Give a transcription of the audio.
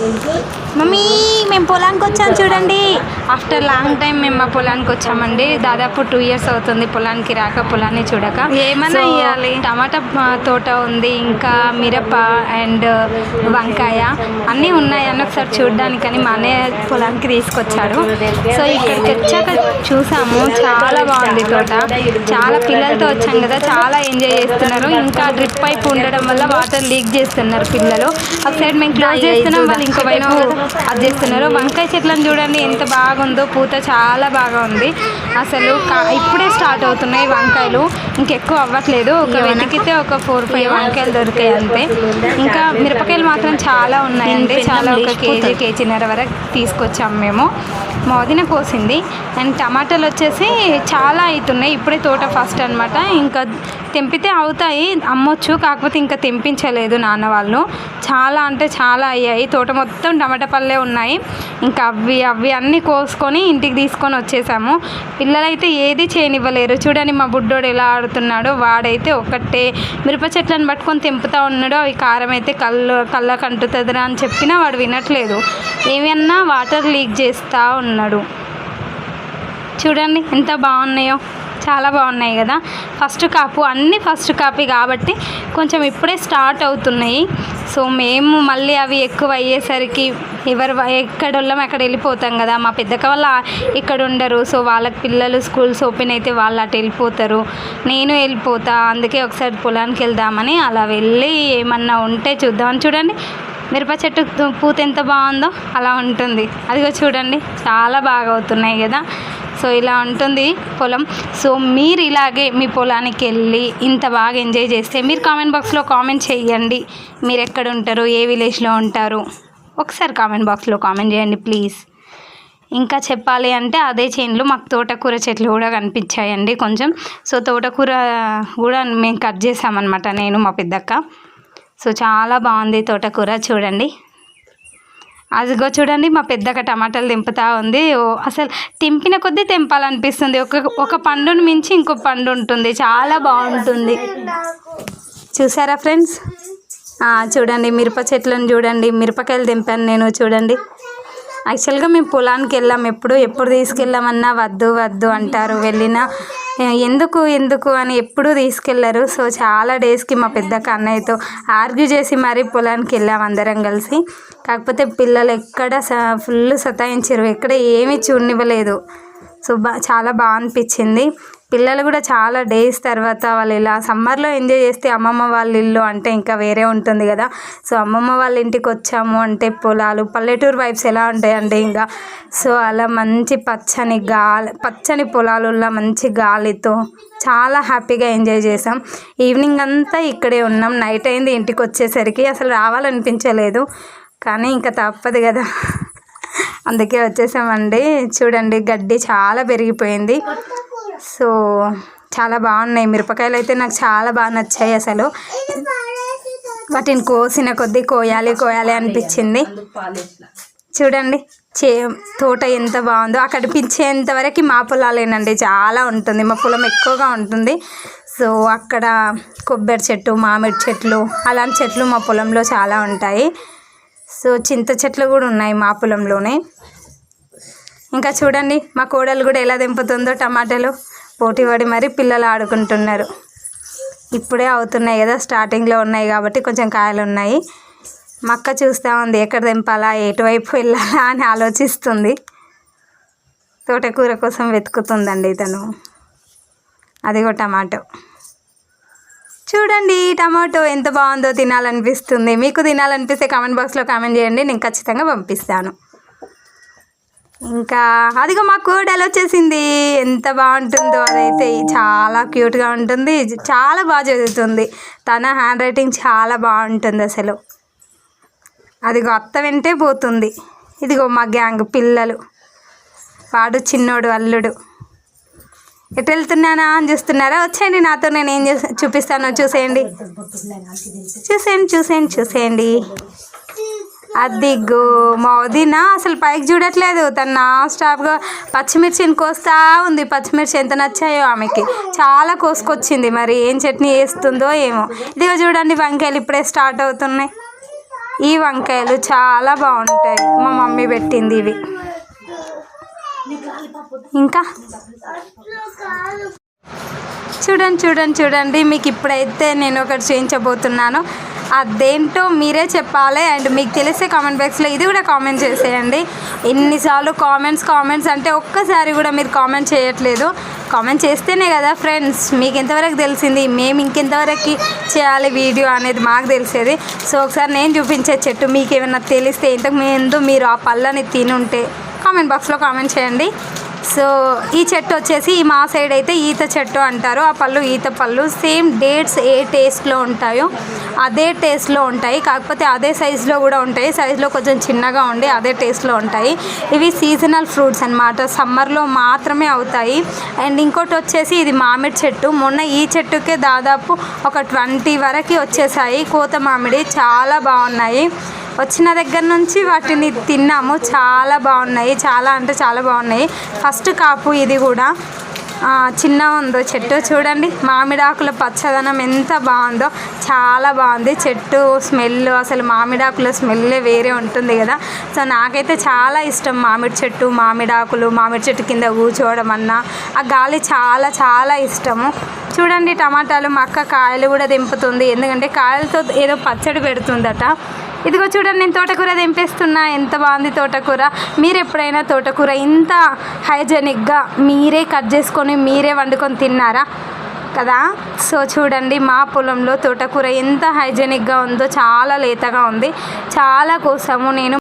Çünkü mummy మేము పొలానికి వచ్చాం చూడండి. ఆఫ్టర్ లాంగ్ టైం మేము మా పొలానికి వచ్చామండి. దాదాపు టూ ఇయర్స్ అవుతుంది పొలానికి రాక పొలాన్ని చూడక. ఏమన్నా ఇయ్యాలి? టమాటా తోట ఉంది ఇంకా మిరప అండ్ వంకాయ అన్నీ ఉన్నాయి అని ఒకసారి చూడడానికని మా అన్నయ్య పొలానికి తీసుకొచ్చాడు సో ఇక్కడికి వచ్చాక చూసాము. చాలా బాగుంది తోట. చాలా పిల్లలతో వచ్చాం కదా చాలా ఎంజాయ్ చేస్తున్నారు. ఇంకా డ్రిప్ పైప్ ఉండడం వల్ల వాటర్ లీక్ చేస్తున్నారు పిల్లలు. ఒక సైడ్ మేము క్లోజ్ చేస్తున్నాం వాళ్ళు ఇంకో వైపు అది చేస్తున్నారు. వంకాయ చెట్లను చూడండి ఎంత బాగుందో పూత చాలా బాగా ఉంది. అసలు ఇప్పుడే స్టార్ట్ అవుతున్నాయి వంకాయలు. ఇంకెక్కువ అవ్వట్లేదు. ఒక వెతికితే ఒక ఫోర్ ఫైవ్ వంకాయలు దొరికాయి అంతే. ఇంకా మిరపకాయలు మాత్రం చాలా ఉన్నాయండి. చాలా ఒక కేజీ కేజీన్నర వరకు తీసుకొచ్చాము మేము. మా వదిన కోసింది. అండ్ టమాటాలు వచ్చేసి చాలా అవుతున్నాయి ఇప్పుడే తోట ఫస్ట్ అన్నమాట. ఇంకా తెంపితే అవుతాయి. అమ్మొచ్చు. కాకపోతే ఇంకా తెంపించలేదు నాన్న వాళ్ళు. చాలా అంటే చాలా అయ్యాయి. తోట మొత్తం టమాటా పళ్ళే ఉన్నాయి. ఇంకా అవి అవి అన్నీ కోసుకొని ఇంటికి తీసుకొని వచ్చేసాము. పిల్లలైతే ఏది చేయనివ్వలేరు. చూడండి మా బుడ్డోడు ఎలా పడుతున్నాడు వాడైతే ఒక్కటే మిరప చెట్లను పట్టుకొని తెంపుతా ఉన్నాడు. అవి కారం అయితే కళ్ళు కళ్ళకు అంటుతుందిరా అని చెప్పినా వాడు వినట్లేదు. ఏమన్నా వాటర్ లీక్ చేస్తూ ఉన్నాడు. చూడండి ఎంత బాగున్నాయో. చాలా బాగున్నాయి కదా. ఫస్ట్ కాపు అన్నీ ఫస్ట్ కాపీ కాబట్టి కొంచెం ఇప్పుడే స్టార్ట్ అవుతున్నాయి. సో మేము మళ్ళీ అవి ఎక్కువ అయ్యేసరికి ఎవరు ఎక్కడ వాళ్ళం అక్కడ వెళ్ళిపోతాం కదా. మా పెద్దక్క వాళ్ళ ఇక్కడ ఉండరు సో వాళ్ళకి పిల్లలు స్కూల్స్ ఓపెన్ అయితే వాళ్ళు అటు వెళ్ళిపోతారు. నేను వెళ్ళిపోతా. అందుకే ఒకసారి పొలానికి వెళ్దామని అలా వెళ్ళి ఏమన్నా ఉంటే చూద్దామని చూడండి మిరప చెట్టు పూత ఎంత బాగుందో అలా ఉంటుంది. అదిగో చూడండి చాలా బాగా అవుతున్నాయి కదా. సో ఇలా ఉంటుంది పొలం. సో మీరు ఇలాగే మీ పొలానికి వెళ్ళి ఇంత బాగా ఎంజాయ్ చేస్తే మీరు కామెంట్ బాక్స్లో కామెంట్ చేయండి. మీరు ఎక్కడ ఉంటారు? ఏ విలేజ్లో ఉంటారు? ఒకసారి కామెంట్ బాక్స్లో కామెంట్ చేయండి ప్లీజ్. ఇంకా చెప్పాలి అంటే అదే చేనులో మాకు తోటకూర చెట్లు కూడా కనిపించాయండి కొంచెం. సో తోటకూర కూడా మేము కట్ చేసామన్నమాట నేను మా పెద్దక్క. సో చాలా బాగుంది తోటకూర చూడండి. అదిగో చూడండి మా పెద్దగా టమాటాలు తెంపుతా ఉంది. ఓ అసలు తెంపిన కొద్దీ తెంపాలనిపిస్తుంది. ఒక ఒక పండుని మించి ఇంకో పండు ఉంటుంది. చాలా బాగుంటుంది. చూసారా ఫ్రెండ్స్? చూడండి మిరప చెట్లను చూడండి. మిరపకాయలు తెంపాను నేను చూడండి. యాక్చువల్గా మేము పొలానికి వెళ్ళాం ఎప్పుడు ఎప్పుడు తీసుకెళ్ళామన్నా వద్దు వద్దు అంటారు. వెళ్ళినా ఎందుకు ఎందుకు అని ఎప్పుడూ తీసుకెళ్ళరు. సో చాలా డేస్కి మా పెద్ద అన్నయ్యతో ఆర్గ్యూ చేసి మరీ పొలానికి వెళ్ళాం అందరం కలిసి. కాకపోతే పిల్లలు ఎక్కడ స ఫుల్ సతాయించారు ఎక్కడ ఏమీ చూడనివ్వలేదు. సో బా చాలా బాగా అనిపించింది. పిల్లలు కూడా చాలా డేస్ తర్వాత వాళ్ళు ఇలా సమ్మర్లో ఎంజాయ్ చేస్తే అమ్మమ్మ వాళ్ళ ఇల్లు అంటే ఇంకా వేరే ఉంటుంది కదా. సో అమ్మమ్మ వాళ్ళ ఇంటికి వచ్చాము అంటే పొలాలు పల్లెటూరు వైబ్స్ ఎలా ఉంటాయండి ఇంకా సో అలా మంచి పచ్చని గాలి పచ్చని పొలాలలో మంచి గాలితో చాలా హ్యాపీగా ఎంజాయ్ చేసాం. ఈవినింగ్ అంతా ఇక్కడే ఉన్నాం. నైట్ అయింది ఇంటికి వచ్చేసరికి అసలు రావాలనిపించలేదు. కానీ ఇంకా తప్పదు కదా. అందుకే వచ్చేసామండి. చూడండి గడ్డి చాలా పెరిగిపోయింది. సో చాలా బాగున్నాయి. మిరపకాయలు అయితే నాకు చాలా బాగా నచ్చాయి అసలు. వాటిని కోసిన కొద్దీ కోయాలి కోయాలి అనిపించింది. చూడండి చే తోట ఎంత బాగుందో. అక్కడ కనిపించేంత వరకు మా పొలాలేనండి. చాలా ఉంటుంది. మా పొలం ఎక్కువగా ఉంటుంది. సో అక్కడ కొబ్బరి చెట్టు మామిడి చెట్లు అలాంటి చెట్లు మా పొలంలో చాలా ఉంటాయి. సో చింత చెట్లు కూడా ఉన్నాయి మా పొలంలోనే. ఇంకా చూడండి మా కోడలు కూడా ఎలా దింపుతుందో టమాటాలు. పోటీపడి మరి పిల్లలు ఆడుకుంటున్నారు. ఇప్పుడే అవుతున్నాయి కదా స్టార్టింగ్లో ఉన్నాయి కాబట్టి కొంచెం కాయలు ఉన్నాయి. మక్క చూస్తూ ఉంది ఎక్కడ దింపాలా ఎటువైపు వెళ్ళాలా అని ఆలోచిస్తుంది. తోటకూర కోసం వెతుకుతుందండి తను అదిగో టమాటో. చూడండి టమాటో ఎంత బాగుందో తినాలనిపిస్తుంది. మీకు తినాలనిపిస్తే కామెంట్ బాక్స్లో కామెంట్ చేయండి నేను ఖచ్చితంగా పంపిస్తాను. ఇంకా అదిగో మా కోడలు వచ్చేసింది. ఎంత బాగుంటుందో అదైతే చాలా క్యూట్గా ఉంటుంది. చాలా బాగా చదువుతుంది. తన హ్యాండ్ రైటింగ్ చాలా బాగుంటుంది అసలు. అదిగో అత్త వెంటే పోతుంది. ఇదిగో మా గ్యాంగ్ పిల్లలు. వాడు చిన్నోడు అల్లుడు. ఎటు వెళ్తున్నానా అని చూస్తున్నారా? వచ్చేయండి నాతో నేను ఏం చేసి చూపిస్తానో చూసేయండి. చూసేయండి చూసేయండి చూసేయండి. అదిగో మా వదిన అసలు పైకి చూడట్లేదు. తను నాన్ స్టాప్గా పచ్చిమిర్చిని కోస్తా ఉంది. పచ్చిమిర్చి ఎంత నచ్చాయో ఆమెకి. చాలా కోసుకొచ్చింది. మరి ఏం చట్నీ వేస్తుందో ఏమో. ఇదిగో చూడండి వంకాయలు ఇప్పుడే స్టార్ట్ అవుతున్నాయి. ఈ వంకాయలు చాలా బాగుంటాయి. మా మమ్మీ పెట్టింది ఇవి. ఇంకా? చూడండి చూడండి చూడండి. మీకు ఇప్పుడైతే నేను ఒకటి చేయించబోతున్నాను. అదేంటో మీరే చెప్పాలి అండ్ మీకు తెలిసే కామెంట్ బాక్స్లో ఇది కూడా కామెంట్ చేసేయండి. ఎన్నిసార్లు కామెంట్స్ కామెంట్స్ అంటే ఒక్కసారి కూడా మీరు కామెంట్ చేయట్లేదు. కామెంట్ చేస్తేనే కదా ఫ్రెండ్స్ మీకు ఎంతవరకు తెలిసింది మేము ఇంకెంతవరకు చేయాలి వీడియో అనేది మాకు తెలిసేది. సో ఒకసారి నేను చూపించే చెట్టు మీకు ఏమైనా తెలిస్తే ఇంతకు ముందు మీరు ఆ పళ్ళని తిని ఉంటే కామెంట్ బాక్స్లో కామెంట్ చేయండి. సో ఈ చెట్టు వచ్చేసి మా సైడ్ అయితే ఈత చెట్టు అంటారు. ఆ పళ్ళు ఈత పళ్ళు. సేమ్ డేట్స్ ఏ టేస్ట్లో ఉంటాయో అదే టేస్ట్లో ఉంటాయి. కాకపోతే అదే సైజులో కూడా ఉంటాయి. సైజులో కొంచెం చిన్నగా ఉండి అదే టేస్ట్లో ఉంటాయి. ఇవి సీజనల్ ఫ్రూట్స్ అన్నమాట. సమ్మర్లో మాత్రమే అవుతాయి. అండ్ ఇంకోటి వచ్చేసి ఇది మామిడి చెట్టు. మొన్న ఈ చెట్టుకే దాదాపు ఒక ట్వంటీ వరకు వచ్చేసాయి. కోత మామిడి చాలా బాగున్నాయి. వచ్చిన దగ్గర నుంచి వాటిని తిన్నాము. చాలా బాగున్నాయి. చాలా అంటే చాలా బాగున్నాయి. ఫస్ట్ కాపు ఇది కూడా. చిన్న ఉందో చెట్టు చూడండి. మామిడాకుల పచ్చదనం ఎంత బాగుందో. చాలా బాగుంది. చెట్టు స్మెల్ అసలు మామిడాకుల స్మెల్లే వేరే ఉంటుంది కదా. సో నాకైతే చాలా ఇష్టం మామిడి చెట్టు మామిడాకులు మామిడి చెట్టు కింద కూర్చోవడం అన్నా. ఆ గాలి చాలా చాలా ఇష్టము. చూడండి టమాటాలు మా అక్క కాయలు కూడా దింపుతుంది ఎందుకంటే కాయలతో ఏదో పచ్చడి పెడుతుందట. ఇదిగో చూడండి నేను తోటకూర తెంపేస్తున్నా. ఎంత బాగుంది తోటకూర. మీరు ఎప్పుడైనా తోటకూర ఇంత హైజెనిక్గా మీరే కట్ చేసుకొని మీరే వండుకొని తిన్నారా? కదా? సో చూడండి మా పొలంలో తోటకూర ఎంత హైజెనిక్గా ఉందో చాలా లేతగా ఉంది. చాలా కోసము నేను